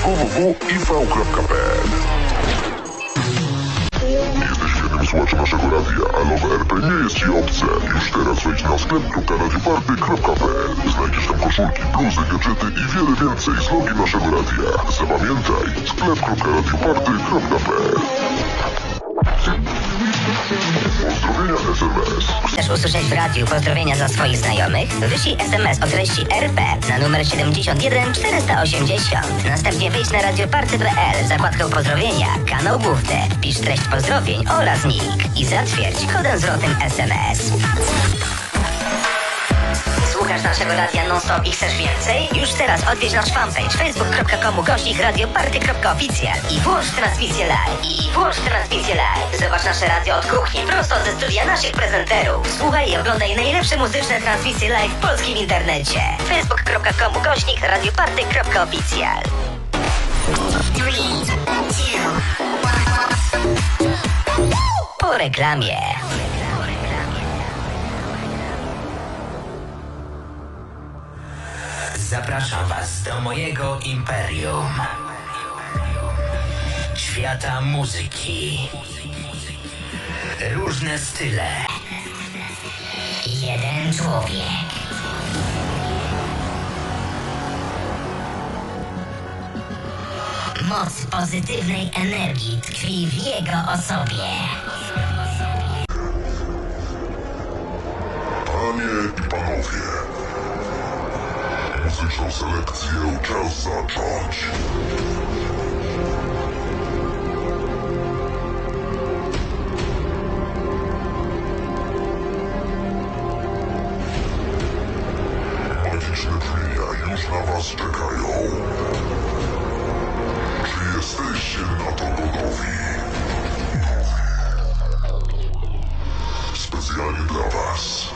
www.iv.pl Jesteś świetnym słuchaczem naszego radia, a nowe RP nie jest ci obce. Już teraz wejdź na sklep.radioparty.pl Znajdziesz tam koszulki, bluzy, gadżety i wiele więcej z logi naszego radia. Zapamiętaj, sklep.radioparty.pl Pozdrowienia SMS. Chcesz usłyszeć w radiu pozdrowienia dla swoich znajomych? Wyślij SMS o treści RP na numer 71 480. Następnie wejdź na radioparty.pl, zakładkę pozdrowienia, kanał główny. Pisz treść pozdrowień oraz nick i zatwierdź kodem zwrotnym SMS. Słuchasz naszego radia non-stop i chcesz więcej? Już teraz odwiedź nasz fanpage facebook.com ukośnik radioparty.oficjal i włącz transmisję live. I włącz transmisję live. Zobacz nasze radio od kuchni prosto ze studia naszych prezenterów. Słuchaj i oglądaj najlepsze muzyczne transmisje live w polskim internecie. facebook.com ukośnik radioparty.oficjal Po reklamie. Zapraszam Was do mojego imperium. Świata muzyki. Różne style. Jeden człowiek. Moc pozytywnej energii tkwi w jego osobie. Muzyczną selekcję czas zacząć. Magiczne drzwi już na was czekają. Czy jesteście na to gotowi? Specjalnie dla was.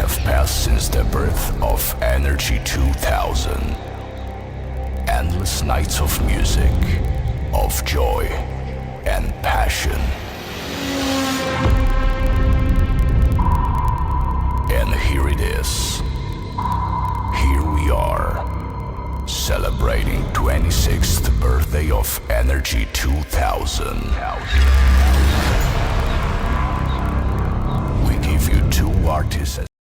Have passed since the birth of Energy 2000. Endless nights of music, of joy and passion. And here it is. Here we are, celebrating 26th birthday of Energy 2000.